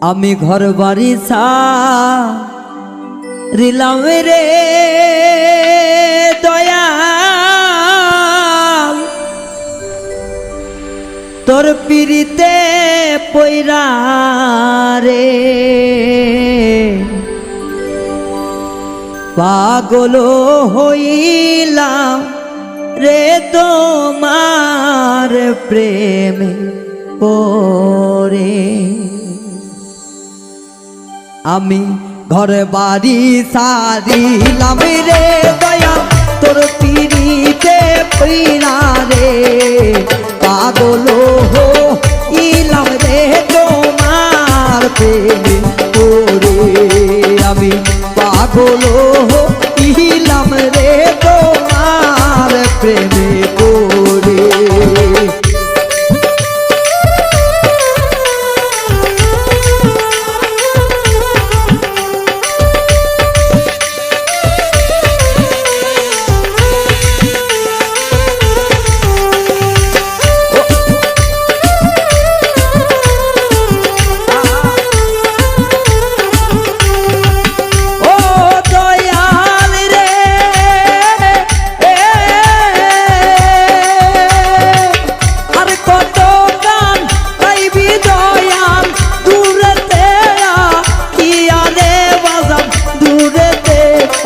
আমি ঘর বাড়ি রিলাম রে দয়া তোর পিড়িতে পৈরা রে। পাগল হইলাম রে তোমার প্রেমে পরে আমি ঘর বাড়ি সারিলাম রে দয়া, তোর পিড়িতে পিড়া রে। পাগল হো ইলাম রে তোমার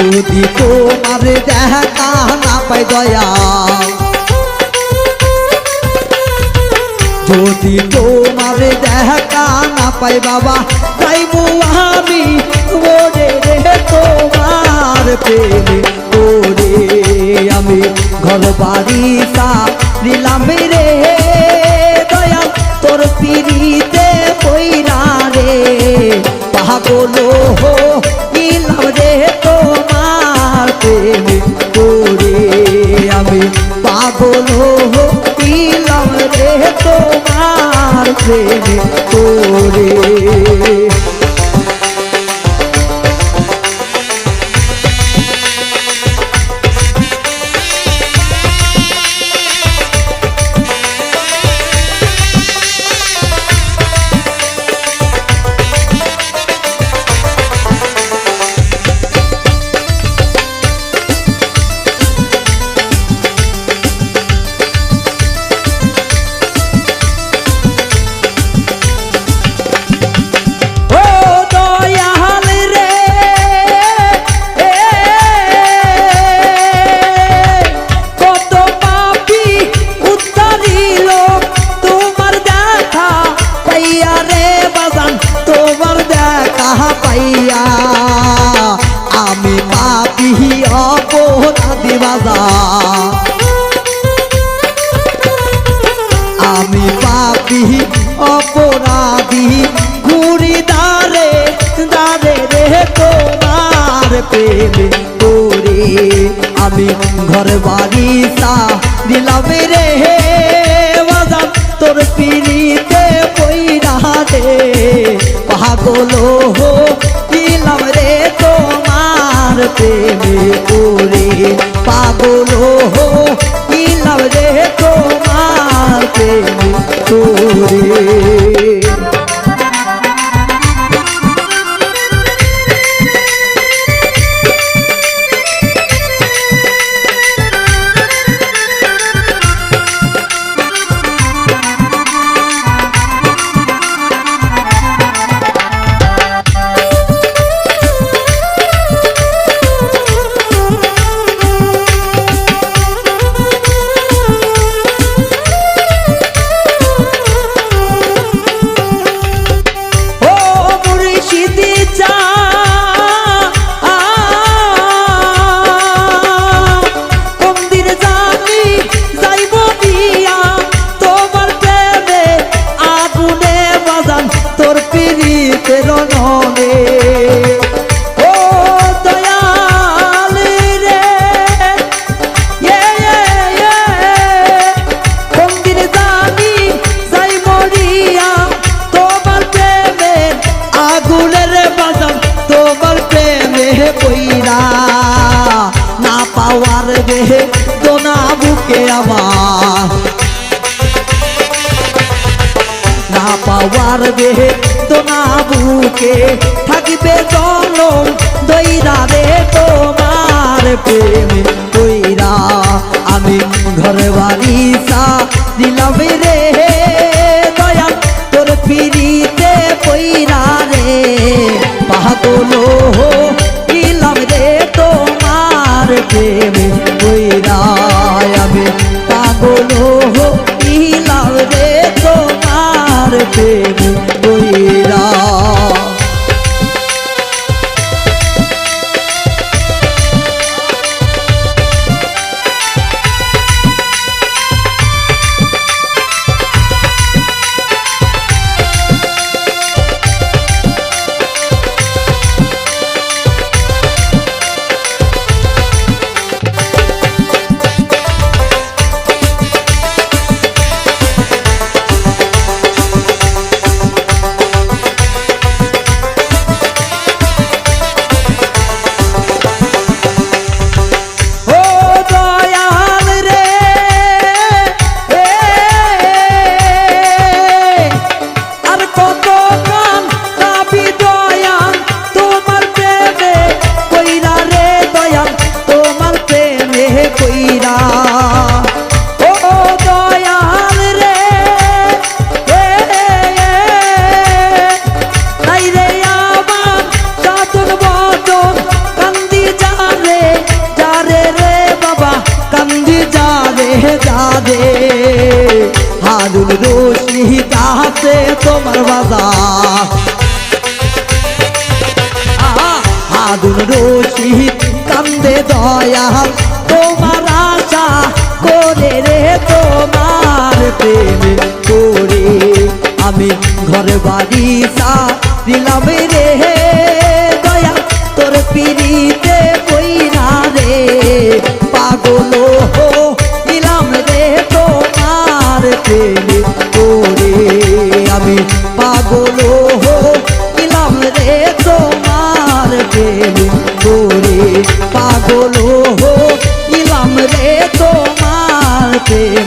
যদি তোমার দেখা না পাই দয়াল যদি তোমার দেখা না পাই বাবা যাইবো আমি ওরে তোমার প্রেমে ওরে আমি ঘর বাড়ি নিলাম রে। প্রেমে তোরে। রে বাজান, তোমার দেখা পাইয়া। আমি পাপি অপরাধী বাজান। আমি পাপি অপরাধী ঘুরি দারে দারে রে তোমার প্রেমে আমি ঘর বাড়ি সা দিলাম রে হো দিলাম রে তোমার প্রেমে তোরে পাগল দিলাম রে তোমার প্রেমে তোরে চাই দেহে দোনা বুকে আমার। না পাওয়ার দেহে দোনা বুকে থাকিবে জনম দইরা রে তোমার প্রেমে। কাছে তোমার বাজার। আহা, হারুন রশি কান্দে দয়াল। তোমার আশা করে রে তোমার প্রেমে করে। আমি ঘর বাড়ি দিলাম রে দয়া তোর পিড়িতে বইনা রে। পাগল হো দিলাম রে তোমার প্রেমে। পাগল হো দিলাম রে তোমার প্রেমে তোরে পাগল হো দিলাম রে তোমার প্রেমে